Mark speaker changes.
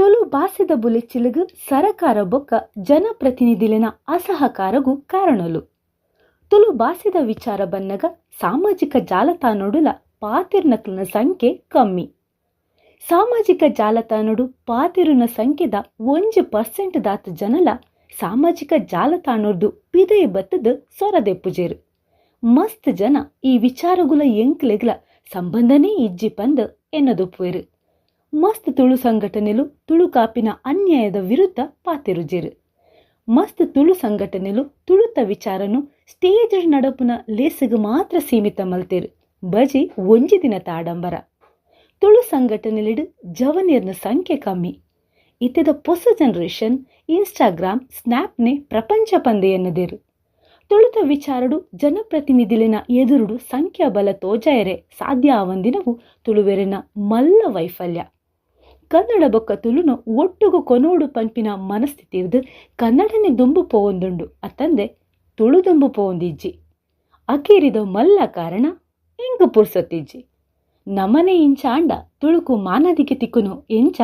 Speaker 1: Tulu bully ಚಿಲುಗು ಸರಕಾರ ಬೊಕ್ಕ ಜನಪ್ರತಿನಿಧಿಲಿನ ಅಸಹಕಾರಗೂ ಕಾರಣಲು. ತುಳು ಬಾಸಿದ ವಿಚಾರ ಬನ್ನಗ ಸಾಮಾಜಿಕ ಜಾಲತಾಣೊಡುಲ ಪಾತಿರ್ನಕ್ಲಿನ ಸಂಖ್ಯೆ ಕಮ್ಮಿ. ಸಾಮಾಜಿಕ ಜಾಲತಾಣಡು ಪಾತಿರುನ ಸಂಖ್ಯೆದ ಒಂಜಿ ಪರ್ಸೆಂಟ್ ದಾತ ಜನಲ ಸಾಮಾಜಿಕ ಜಾಲತಾಣೊಡ್ದು ಪಿದಯ ಬತ್ತದ ಸೊರದೆಪ್ಪುಜೇರು. ಮಸ್ತ್ ಜನ ಈ ವಿಚಾರಗುಲ ಎಂಕ್ಲೆಗ್ಲ ಸಂಬಂಧನೇ ಇಜ್ಜಿ ಪಂದ್ ಎನ್ನದೊಪ್ಪುವೆರು ಮಸ್ತ್ ತುಳು ಸಂಘಟನೆಲು ತುಳು ಕಾಪಿನ ಅನ್ಯಾಯದ ವಿರುದ್ಧ ಪಾತಿರುಜೇರು. ಮಸ್ತ್ ತುಳು ಸಂಘಟನೆಲು ತುಳುತ ವಿಚಾರನು ಸ್ಟೇಜ್ ನಡಪುನ ಲೇಸಗ ಮಾತ್ರ ಸೀಮಿತ ಮಲ್ತೇರು. ಬಜಿ ಒಂಜಿ ದಿನ ತಾಡಂಬರ. ತುಳು ಸಂಘಟನೆಲಿಡು ಜವನಿಯರ್ನ ಸಂಖ್ಯೆ ಕಮ್ಮಿ. ಇತ್ತೆದ ಹೊಸ ಜನರೇಷನ್ ಇನ್ಸ್ಟಾಗ್ರಾಮ್, ಸ್ನ್ಯಾಪ್ನೆ ಪ್ರಪಂಚ ಪಂದೆ ಎನ್ನದೇರು. ತುಳುತ ವಿಚಾರಡು ಜನಪ್ರತಿನಿಧಿಲಿನ ಎದುರುಡು ಸಂಖ್ಯಾಬಲ ತೋಜಾಯರೆ ಸಾಧ್ಯ ಆವಂದಿನವು ತುಳುವೆರಿನ ಮಲ್ಲ ವೈಫಲ್ಯ. ಕನ್ನಡ ಬೊಕ್ಕ ತುಳುನು ಒಟ್ಟುಗು ಕೊನೋಡು ಪಂಪಿನ ಮನಸ್ಥಿತಿ ಇರ್ದು ಕನ್ನಡನೆ ದುಂಬು ಪೋವೊಂದುಂಡು. ಅತ್ತಂದೆ ತುಳು ದುಂಬು ಪೋವೊಂದಿಜ್ಜಿ. ಅಕೇರಿದ ಮಲ್ಲ ಕಾರಣ ಎಂಗು ಪುರ್ಸೊತ್ತಿಜ್ಜಿ. ನಮನೆ ಇಂಚ ಅಂಡ ತುಳುಕು ಮಾನದಿಗೆ ತಿಕ್ಕುನು ಎಂಚ